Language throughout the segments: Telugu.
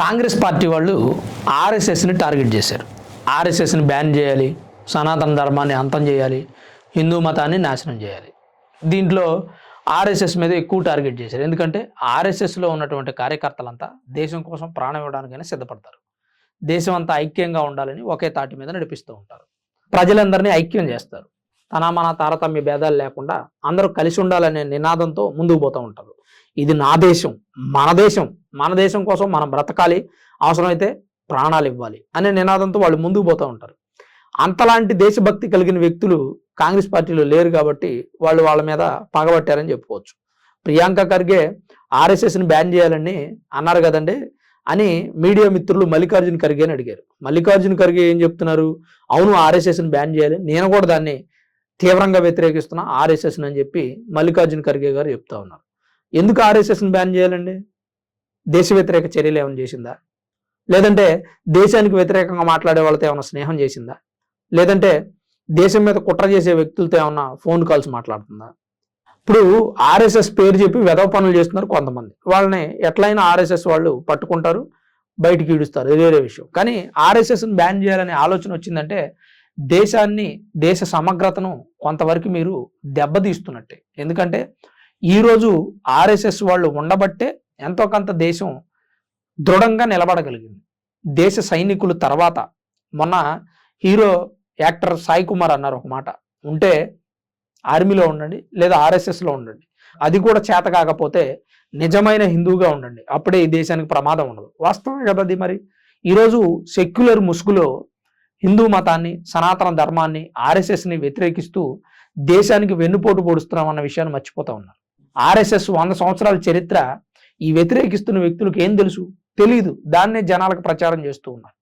కాంగ్రెస్ పార్టీ వాళ్ళు ఆర్ఎస్ఎస్ని టార్గెట్ చేశారు. ఆర్ఎస్ఎస్ని బ్యాన్ చేయాలి సనాతన ధర్మాన్ని అంతం చేయాలి హిందూ మతాన్ని నాశనం చేయాలి. దీంట్లో ఆర్ఎస్ఎస్ మీద ఎక్కువ టార్గెట్ చేశారు. ఎందుకంటే ఆర్ఎస్ఎస్లో ఉన్నటువంటి కార్యకర్తలంతా దేశం కోసం ప్రాణం ఇవ్వడానికైనా సిద్ధపడతారు. దేశం అంతా ఐక్యంగా ఉండాలని ఒకే తాటి మీద నడిపిస్తూ ఉంటారు. ప్రజలందరినీ ఐక్యం చేస్తారు. తన మన తారతమ్య భేదాలు లేకుండా అందరూ కలిసి ఉండాలనే నినాదంతో ముందుకు పోతూ ఉంటారు. ఇది నా దేశం మన దేశం మన దేశం కోసం మనం బ్రతకాలి అవసరమైతే ప్రాణాలు ఇవ్వాలి అనే నినాదంతో వాళ్ళు ముందుకు పోతూ ఉంటారు. అంతలాంటి దేశభక్తి కలిగిన వ్యక్తులు కాంగ్రెస్ పార్టీలో లేరు కాబట్టి వాళ్ళు వాళ్ళ మీద పగబట్టారని చెప్పుకోవచ్చు. ప్రియాంక ఖర్గే ఆర్ఎస్ఎస్ని బ్యాన్ చేయాలని అన్నారు కదండి అని మీడియా మిత్రులు మల్లికార్జున ఖర్గే అని అడిగారు. మల్లికార్జున ఖర్గే ఏం చెప్తున్నారు? అవును ఆర్ఎస్ఎస్ని బ్యాన్ చేయాలి. నేను కూడా దాన్ని తీవ్రంగా వ్యతిరేకిస్తున్నా ఆర్ఎస్ఎస్ని అని చెప్పి మల్లికార్జున ఖర్గే గారు చెప్తా ఉన్నారు. ఎందుకు ఆర్ఎస్ఎస్ని బ్యాన్ చేయాలండి? దేశ వ్యతిరేక చర్యలు ఏమైనా చేసిందా? లేదంటే దేశానికి వ్యతిరేకంగా మాట్లాడే వాళ్ళతో ఏమైనా స్నేహం చేసిందా? లేదంటే దేశం మీద కుట్ర చేసే వ్యక్తులతో ఏమైనా ఫోన్ కాల్స్ మాట్లాడుతుందా? ఇప్పుడు ఆర్ఎస్ఎస్ పేరు చెప్పి వెధవ పనులు చేస్తున్నారు కొంతమంది. వాళ్ళని ఎట్లయినా ఆర్ఎస్ఎస్ వాళ్ళు పట్టుకుంటారు బయటికి ఈడుస్తారు. ఇది వేరే విషయం. కానీ ఆర్ఎస్ఎస్ని బ్యాన్ చేయాలనే ఆలోచన వచ్చిందంటే దేశాన్ని దేశ సమగ్రతను కొంతవరకు మీరు దెబ్బతీస్తున్నట్టే. ఎందుకంటే ఈరోజు ఆర్ఎస్ఎస్ వాళ్ళు ఉండబట్టే ఎంతో కొంత దేశం దృఢంగా నిలబడగలిగింది. దేశ సైనికులు తర్వాత మొన్న హీరో యాక్టర్ సాయి కుమార్ అన్నారు ఒక మాట. ఉంటే ఆర్మీలో ఉండండి లేదా ఆర్ఎస్ఎస్లో ఉండండి. అది కూడా చేత కాకపోతే నిజమైన హిందువుగా ఉండండి. అప్పుడే ఈ దేశానికి ప్రమాదం ఉండదు. వాస్తవమే కదా అది మరి? ఈరోజు సెక్యులర్ ముసుగులో హిందూ మతాన్ని సనాతన ధర్మాన్ని ఆర్ఎస్ఎస్ని వ్యతిరేకిస్తూ దేశానికి వెన్నుపోటు పొడుస్తున్నాం అన్న విషయాన్ని మర్చిపోతా ఉన్నారు. ఆర్ఎస్ఎస్ వంద సంవత్సరాల చరిత్ర ఈ వ్యతిరేకిస్తున్న వ్యక్తులకు ఏం తెలుసు? తెలియదు దాన్నే జనాలకు ప్రచారం చేస్తూ ఉన్నారు.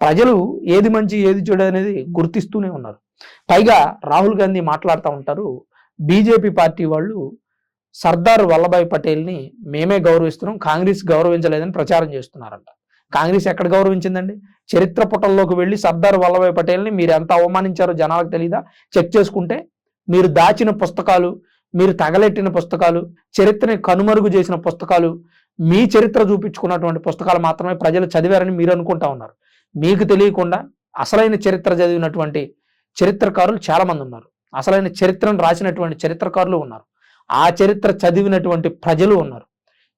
ప్రజలు ఏది మంచి ఏది చెడు అనేది గుర్తిస్తూనే ఉన్నారు. పైగా రాహుల్ గాంధీ మాట్లాడుతూ ఉంటారు బీజేపీ పార్టీ వాళ్ళు సర్దార్ వల్లభాయ్ పటేల్ని మేమే గౌరవిస్తున్నాం కాంగ్రెస్ గౌరవించలేదని ప్రచారం చేస్తున్నారంట. కాంగ్రెస్ ఎక్కడ గౌరవించిందండి? చరిత్ర పుటల్లోకి వెళ్ళి సర్దార్ వల్లభాయ్ పటేల్ని మీరు ఎంత అవమానించారో జనాలకు తెలీదా? చెక్ చేసుకుంటే మీరు దాచిన పుస్తకాలు మీరు తగలెట్టిన పుస్తకాలు చరిత్రని కనుమరుగు చేసిన పుస్తకాలు మీ చరిత్ర చూపించుకున్నటువంటి పుస్తకాలు మాత్రమే ప్రజలు చదివారని మీరు అనుకుంటా ఉన్నారు. మీకు తెలియకుండా అసలైన చరిత్ర చదివినటువంటి చరిత్రకారులు చాలామంది ఉన్నారు. అసలైన చరిత్రను రాసినటువంటి చరిత్రకారులు ఉన్నారు. ఆ చరిత్ర చదివినటువంటి ప్రజలు ఉన్నారు.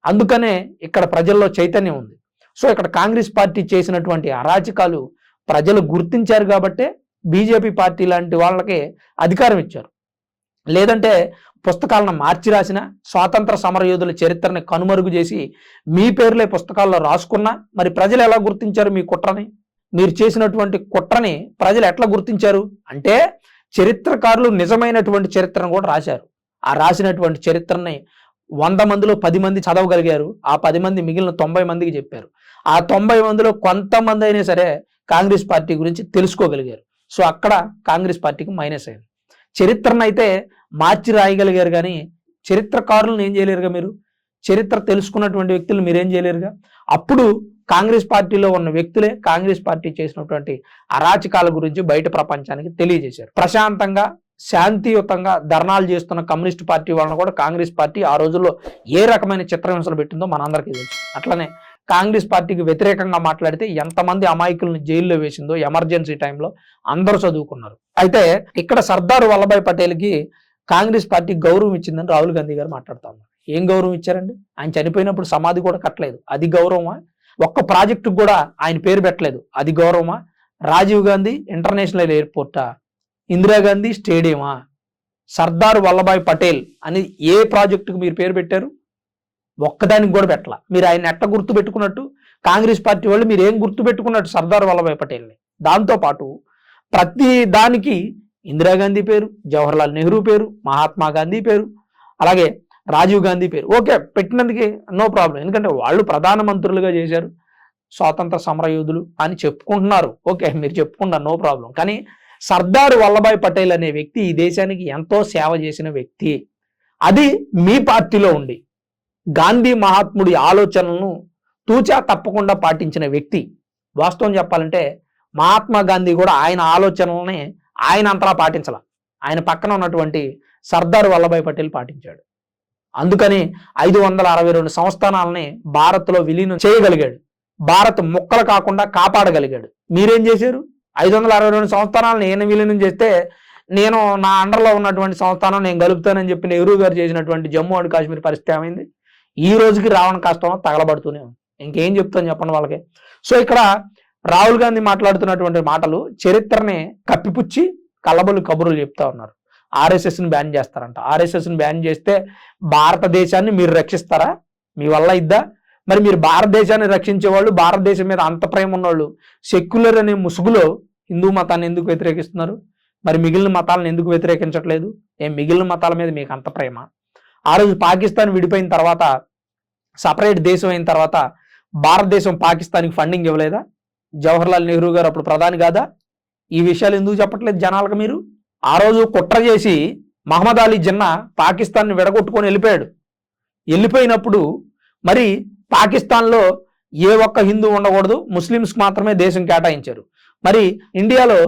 అందుకనే ఇక్కడ ప్రజల్లో చైతన్యం ఉంది. సో ఇక్కడ కాంగ్రెస్ పార్టీ చేసినటువంటి అరాచకాలు ప్రజలు గుర్తించారు కాబట్టే బీజేపీ పార్టీ లాంటి వాళ్ళకి అధికారం ఇచ్చారు. లేదంటే పుస్తకాలను మార్చి రాసిన స్వాతంత్ర సమరయోధుల చరిత్రని కనుమరుగు చేసి మీ పేర్లే పుస్తకాల్లో రాసుకున్నా మరి ప్రజలు ఎలా గుర్తించారు మీ కుట్రని? మీరు చేసినటువంటి కుట్రని ప్రజలు ఎట్లా గుర్తించారు? అంటే చరిత్రకారులు నిజమైనటువంటి చరిత్రను కూడా రాశారు. ఆ రాసినటువంటి చరిత్రని వంద మందిలో పది మంది చదవగలిగారు. ఆ పది మంది మిగిలిన తొంభై మందికి చెప్పారు. ఆ తొంభై మందిలో కొంతమంది అయినా సరే కాంగ్రెస్ పార్టీ గురించి తెలుసుకోగలిగారు. సో అక్కడ కాంగ్రెస్ పార్టీకి మైనస్ అయింది. చరిత్రను అయితే మార్చి రాయగలిగారు కానీ చరిత్రకారులను ఏం చేయలేరుగా మీరు? చరిత్ర తెలుసుకున్నటువంటి వ్యక్తులు మీరేం చేయలేరుగా? అప్పుడు కాంగ్రెస్ పార్టీలో ఉన్న వ్యక్తులే కాంగ్రెస్ పార్టీ చేసినటువంటి అరాచకాల గురించి బయట ప్రపంచానికి తెలియజేశారు. ప్రశాంతంగా శాంతియుతంగా ధర్నాలు చేస్తున్న కమ్యూనిస్ట్ పార్టీ వాళ్ళని కూడా కాంగ్రెస్ పార్టీ ఆ రోజుల్లో ఏ రకమైన చిత్రహింసలు పెట్టిందో మనందరికీ తెలుసు. అట్లనే కాంగ్రెస్ పార్టీకి వ్యతిరేకంగా మాట్లాడితే ఎంతమంది అమాయకులను జైల్లో వేసిందో ఎమర్జెన్సీ టైంలో అందరూ చదువుకున్నారు. అయితే ఇక్కడ సర్దార్ వల్లభాయ్ పటేల్కి కాంగ్రెస్ పార్టీ గౌరవం ఇచ్చిందని రాహుల్ గాంధీ గారు మాట్లాడుతా ఉన్నారు. ఏం గౌరవం ఇచ్చారండి? ఆయన చనిపోయినప్పుడు సమాధి కూడా కట్టలేదు. అది గౌరవమా? ఒక్క ప్రాజెక్టుకు కూడా ఆయన పేరు పెట్టలేదు. అది గౌరవమా? రాజీవ్ గాంధీ ఇంటర్నేషనల్ ఎయిర్పోర్టా? ఇందిరాగాంధీ స్టేడియమా? సర్దార్ వల్లభాయ్ పటేల్ అని ఏ ప్రాజెక్టుకు మీరు పేరు పెట్టారు? ఒక్కదానికి కూడా పెట్టాల. మీరు ఆయన ఎట్ట గుర్తు పెట్టుకున్నట్టు? కాంగ్రెస్ పార్టీ వాళ్ళు మీరు ఏం గుర్తు పెట్టుకున్నట్టు సర్దార్ వల్లభాయ్ పటేల్ని? దాంతోపాటు ప్రతి దానికి ఇందిరాగాంధీ పేరు జవహర్లాల్ నెహ్రూ పేరు మహాత్మా గాంధీ పేరు అలాగే రాజీవ్ గాంధీ పేరు. ఓకే పెట్టినందుకే నో ప్రాబ్లం. ఎందుకంటే వాళ్ళు ప్రధానమంత్రులుగా చేశారు స్వాతంత్ర సమరయోధులు అని చెప్పుకుంటున్నారు. ఓకే మీరు చెప్పుకుంటారు నో ప్రాబ్లం. కానీ సర్దార్ వల్లభాయ్ పటేల్ అనే వ్యక్తి ఈ దేశానికి ఎంతో సేవ చేసిన వ్యక్తి. అది మీ పార్టీలో ఉండి గాంధీ మహాత్ముడి ఆలోచనలను తూచా తప్పకుండా పాటించిన వ్యక్తి. వాస్తవం చెప్పాలంటే మహాత్మా గాంధీ కూడా ఆయన ఆలోచనల్ని ఆయన అంతలా పాటించాల. ఆయన పక్కన ఉన్నటువంటి సర్దార్ వల్లభాయ్ పటేల్ పాటించాడు. అందుకని ఐదు వందల అరవై రెండు సంస్థానాలని భారత్లో విలీనం చేయగలిగాడు. భారత్ ముక్కలు కాకుండా కాపాడగలిగాడు. మీరేం చేశారు? ఐదు వందల అరవై రెండు సంస్థానాలను నేను విలీనం చేస్తే నేను నా అండర్లో ఉన్నటువంటి సంస్థానం నేను గలుపుతానని చెప్పి నెహ్రూ గారు చేసినటువంటి జమ్మూ అండ్ కాశ్మీర్ పరిస్థితి ఏమైంది? ఈ రోజుకి రావణ కష్టం తగలబడుతూనే ఉంది. ఇంకేం చెప్తాను చెప్పండి వాళ్ళకి? సో ఇక్కడ రాహుల్ గాంధీ మాట్లాడుతున్నటువంటి మాటలు చరిత్రని కప్పిపుచ్చి కలబలు కబుర్లు చెప్తా ఉన్నారు. ఆర్ఎస్ఎస్ని బ్యాన్ చేస్తారంట. ఆర్ఎస్ఎస్ని బ్యాన్ చేస్తే భారతదేశాన్ని మీరు రక్షిస్తారా? మీ వల్ల ఇద్దా? మరి మీరు భారతదేశాన్ని రక్షించే వాళ్ళు భారతదేశం మీద అంత ప్రేమ ఉన్నవాళ్ళు సెక్యులర్ అనే ముసుగులో హిందూ మతాన్ని ఎందుకు వ్యతిరేకిస్తున్నారు? మరి మిగిలిన మతాలను ఎందుకు వ్యతిరేకించట్లేదు? ఏం మిగిలిన మతాల మీద మీకు అంత ప్రేమ? ఆ రోజు పాకిస్తాన్ విడిపోయిన తర్వాత సపరేట్ దేశం అయిన తర్వాత భారతదేశం పాకిస్తాన్కి ఫండింగ్ ఇవ్వలేదా? జవహర్లాల్ నెహ్రూ గారు అప్పుడు ప్రధాని కాదా? ఈ విషయాలు ఎందుకు చెప్పట్లేదు జనాలకు మీరు? ఆ రోజు కుట్ర చేసి మహమ్మద్ అలీ జిన్నా పాకిస్తాన్ని విడగొట్టుకొని వెళ్ళిపోయాడు. వెళ్ళిపోయినప్పుడు మరి పాకిస్తాన్లో ఏ ఒక్క హిందూ ఉండకూడదు ముస్లిమ్స్ మాత్రమే దేశం కేటాయించారు. మరి ఇండియాలో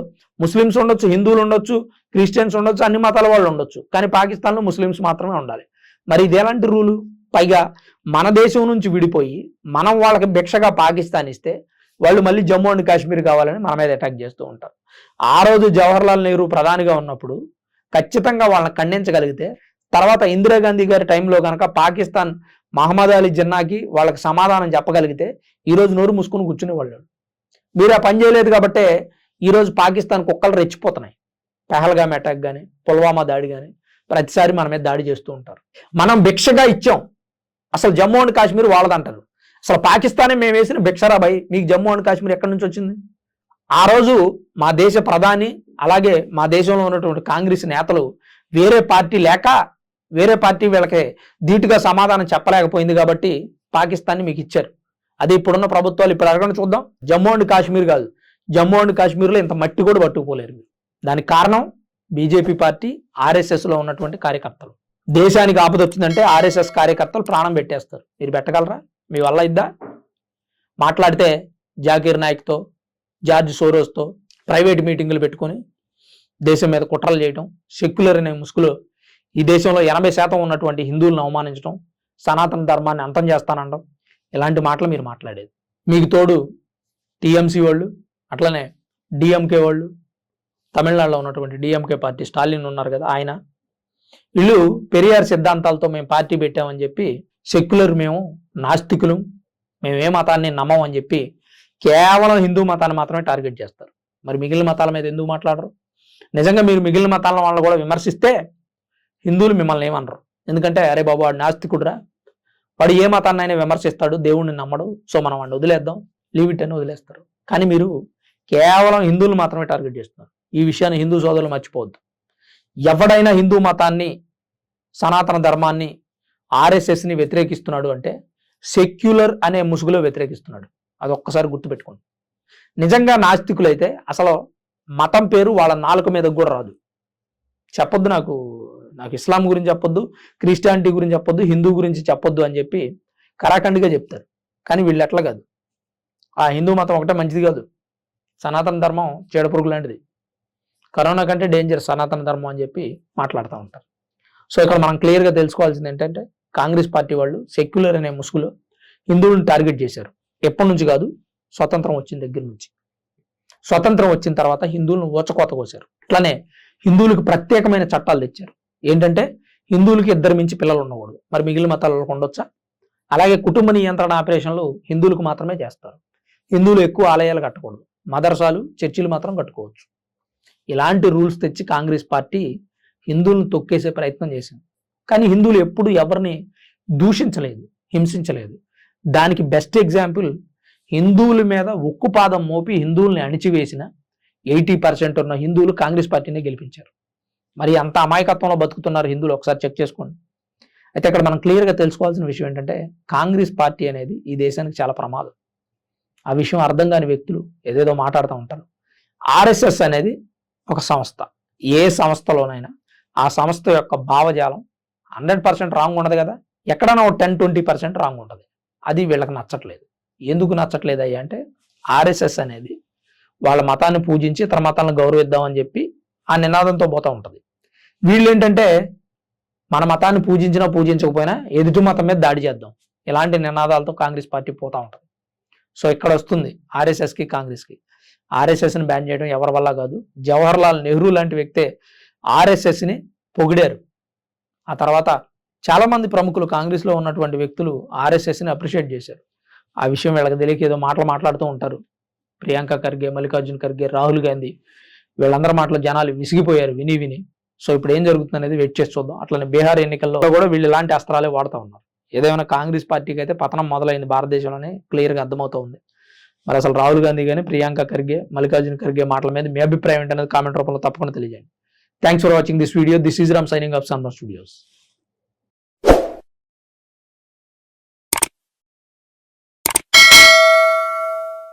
ముస్లిమ్స్ ఉండొచ్చు హిందువులు ఉండొచ్చు క్రిస్టియన్స్ ఉండొచ్చు అన్ని మతాల వాళ్ళు ఉండొచ్చు కానీ పాకిస్తాన్లో ముస్లిమ్స్ మాత్రమే ఉండాలి. మరి ఇది ఎలాంటి రూలు? పైగా మన దేశం నుంచి విడిపోయి మనం వాళ్ళకి భిక్షగా పాకిస్తాన్ ఇస్తే వాళ్ళు మళ్ళీ జమ్మూ అండ్ కాశ్మీర్ కావాలని మన మీద అటాక్ చేస్తూ ఉంటారు. ఆ రోజు జవహర్లాల్ నెహ్రూ ప్రధానిగా ఉన్నప్పుడు ఖచ్చితంగా వాళ్ళని ఖండించగలిగితే తర్వాత ఇందిరాగాంధీ గారి టైంలో కనుక పాకిస్తాన్ మహమ్మద్ అలీ జిన్నాకి వాళ్ళకి సమాధానం చెప్పగలిగితే ఈ రోజు నోరు మూసుకుని కూర్చునే వాళ్ళు. మీరు ఆ పని చేయలేదు కాబట్టే ఈరోజు పాకిస్తాన్ కుక్కలు రెచ్చిపోతున్నాయి. పెహల్గామ్ అటాక్ కానీ పుల్వామా దాడి కానీ ప్రతిసారి మన మీద దాడి చేస్తూ ఉంటారు. మనం భిక్షగా ఇచ్చాం. అసలు జమ్మూ అండ్ కాశ్మీర్ వాళ్ళదంటారు అసలు పాకిస్తానే మేము వేసిన భిక్షరా మీకు జమ్మూ అండ్ కాశ్మీర్ ఎక్కడి నుంచి వచ్చింది? ఆ రోజు మా దేశ ప్రధాని అలాగే మా దేశంలో ఉన్నటువంటి కాంగ్రెస్ నేతలు వేరే పార్టీ లేక వేరే పార్టీ వీళ్ళకి ధీటుగా సమాధానం చెప్పలేకపోయింది కాబట్టి పాకిస్తాన్ని మీకు ఇచ్చారు. అది ఇప్పుడున్న ప్రభుత్వాలు ఇప్పుడు అడగండి చూద్దాం. జమ్మూ అండ్ కాశ్మీర్ కాదు. జమ్మూ అండ్ కాశ్మీర్లో ఇంత మట్టి కూడా పట్టుకుపోలేరు మీరు. దానికి కారణం బీజేపీ పార్టీ ఆర్ఎస్ఎస్లో ఉన్నటువంటి కార్యకర్తలు. దేశానికి ఆపద వచ్చిందంటే ఆర్ఎస్ఎస్ కార్యకర్తలు ప్రాణం పెట్టేస్తారు. మీరు పెట్టగలరా? మీ వల్ల ఇద్దా మాట్లాడితే జాకీర్ నాయక్తో జార్జ్ సోరోస్తో ప్రైవేట్ మీటింగులు పెట్టుకొని దేశం మీద కుట్రలు చేయటం సెక్యులర్ అనే ముసుగులు ఈ దేశంలో ఎనభై శాతం ఉన్నటువంటి హిందువులను అవమానించడం సనాతన ధర్మాన్ని అంతం చేస్తానడం ఇలాంటి మాటలు మీరు మాట్లాడేది. మీకు తోడు టీఎంసీ వాళ్ళు అట్లనే డిఎంకే వాళ్ళు తమిళనాడులో ఉన్నటువంటి డిఎంకే పార్టీ స్టాలిన్ ఉన్నారు కదా ఆయన. వీళ్ళు పెరియార్ సిద్ధాంతాలతో మేము పార్టీ పెట్టామని చెప్పి సెక్యులర్ మేము నాస్తికులు మేము ఏ మతాన్ని నమ్మం అని చెప్పి కేవలం హిందూ మతాన్ని మాత్రమే టార్గెట్ చేస్తారు. మరి మిగిలిన మతాల మీద ఎందుకు మాట్లాడరు? నిజంగా మీరు మిగిలిన మతాల వాళ్ళని కూడా విమర్శిస్తే హిందువులు మిమ్మల్ని ఏమనరు. ఎందుకంటే అరే బాబు వాడు నాస్తికుడురా. వాడు ఏ మతాన్ని అయినా విమర్శిస్తాడు దేవుణ్ణి నమ్మడు సో మనం వాడిని వదిలేద్దాం లీవ్ ఇట్ అని వదిలేస్తారు. కానీ మీరు కేవలం హిందువులు మాత్రమే టార్గెట్ చేస్తున్నారు. ఈ విషయాన్ని హిందూ సోదరులు మర్చిపోవద్దు. ఎవడైనా హిందూ మతాన్ని సనాతన ధర్మాన్ని ఆర్ఎస్ఎస్ని వ్యతిరేకిస్తున్నాడు అంటే సెక్యులర్ అనే ముసుగులో వ్యతిరేకిస్తున్నాడు. అది ఒక్కసారి గుర్తుపెట్టుకోండి. నిజంగా నాస్తికులైతే అసలు మతం పేరు వాళ్ళ నాలుక మీద కూడా రాదు. చెప్పొద్దు నాకు నాకు ఇస్లాం గురించి చెప్పొద్దు క్రిస్టియానిటీ గురించి చెప్పొద్దు హిందూ గురించి చెప్పొద్దు అని చెప్పి కరాఖండ్గా చెప్తారు. కానీ వీళ్ళు ఎట్లా కాదు. ఆ హిందూ మతం ఒకటే మంచిది కాదు. సనాతన ధర్మం చీడపురుగు లాంటిది. కరోనా కంటే డేంజర్ సనాతన ధర్మం అని చెప్పి మాట్లాడుతూ ఉంటారు. సో ఇక్కడ మనం క్లియర్గా తెలుసుకోవాల్సింది ఏంటంటే కాంగ్రెస్ పార్టీ వాళ్ళు సెక్యులర్ అనే ముసుగులో హిందువులను టార్గెట్ చేశారు. ఎప్పటి నుంచి కాదు? స్వతంత్రం వచ్చిన దగ్గర నుంచి. స్వతంత్రం వచ్చిన తర్వాత హిందువులను ఊచకోత కోసారు అట్లానే హిందువులకు ప్రత్యేకమైన చట్టాలు తెచ్చారు. ఏంటంటే హిందువులకి ఇద్దరు మించి పిల్లలు ఉండకూడదు. మరి మిగిలిన మతాలకు ఉండొచ్చా? అలాగే కుటుంబ నియంత్రణ ఆపరేషన్లు హిందువులకు మాత్రమే చేస్తారు. హిందువులు ఎక్కువ ఆలయాలు కట్టకూడదు. మదర్సాలు చర్చిలు మాత్రం కట్టుకోవచ్చు. ఇలాంటి రూల్స్ తెచ్చి కాంగ్రెస్ పార్టీ హిందువులను తొక్కేసే ప్రయత్నం చేసింది. కానీ హిందువులు ఎప్పుడు ఎవరిని దూషించలేదు హింసించలేదు. దానికి బెస్ట్ ఎగ్జాంపుల్ హిందువుల మీద ఉక్కు పాదం మోపి హిందువుల్ని అణిచివేసిన ఎయిటీ పర్సెంట్ ఉన్న హిందువులు కాంగ్రెస్ పార్టీనే గెలిపించారు. మరి అంత అమాయకత్వంలో బతుకుతున్నారు హిందువులు ఒకసారి చెక్ చేసుకోండి. అయితే ఇక్కడ మనం క్లియర్గా తెలుసుకోవాల్సిన విషయం ఏంటంటే కాంగ్రెస్ పార్టీ అనేది ఈ దేశానికి చాలా ప్రమాదం. ఆ విషయం అర్థం కాని వ్యక్తులు ఏదేదో మాట్లాడుతూ ఉంటారు. ఆర్ఎస్ఎస్ అనేది ఒక సంస్థ. ఏ సంస్థలోనైనా ఆ సంస్థ యొక్క భావజాలం హండ్రెడ్ పర్సెంట్ రాంగ్ ఉండదు కదా? ఎక్కడైనా ఒక టెన్ ట్వంటీ పర్సెంట్ రాంగ్ ఉంటుంది. అది వీళ్ళకి నచ్చట్లేదు. ఎందుకు నచ్చట్లేదు అయ్యా అంటే ఆర్ఎస్ఎస్ అనేది వాళ్ళ మతాన్ని పూజించి ఇతర మతాలను గౌరవిద్దామని చెప్పి ఆ నినాదంతో పోతూ ఉంటుంది. వీళ్ళు ఏంటంటే మన మతాన్ని పూజించినా పూజించకపోయినా ఎదుటి మతం మీద దాడి చేద్దాం. ఇలాంటి నినాదాలతో కాంగ్రెస్ పార్టీ పోతూ ఉంటుంది. సో ఇక్కడ వస్తుంది ఆర్ఎస్ఎస్కి కాంగ్రెస్కి. ఆర్ఎస్ఎస్ని బ్యాన్ చేయడం ఎవరి వల్ల కాదు? జవహర్ లాల్ నెహ్రూ లాంటి వ్యక్తే ఆర్ఎస్ఎస్ని పొగిడారు. ఆ తర్వాత చాలామంది ప్రముఖులు కాంగ్రెస్లో ఉన్నటువంటి వ్యక్తులు ఆర్ఎస్ఎస్ని అప్రిషియేట్ చేశారు. ఆ విషయం వీళ్ళకి తెలియక ఏదో మాటలు మాట్లాడుతూ ఉంటారు. ప్రియాంక ఖర్గే మల్లికార్జున్ ఖర్గే రాహుల్ గాంధీ వీళ్ళందరి మాటలు జనాలు విసిగిపోయారు విని విని. సో ఇప్పుడు ఏం జరుగుతుంది అనేది వెయిట్ చేసి చూద్దాం. అట్లనే బీహార్ ఎన్నికల్లో కూడా వీళ్ళు ఇలాంటి అస్త్రాలే వాడుతూ ఉన్నారు. ఏదేమైనా కాంగ్రెస్ పార్టీకి అయితే పతనం మొదలైంది భారతదేశంలోనే క్లియర్గా అర్థమవుతూ ఉంది మరి అసలు రాహుల్ గాంధీ కానీ ప్రియాంక ఖర్గే మల్లికార్జున్ ఖర్గే మాటల మీద మీ అభిప్రాయం ఏంటనేది కామెంట్ రూపంలో తప్పకుండా తెలియజేయండి. Thanks for watching this video. This is Ram signing off Samra Studios.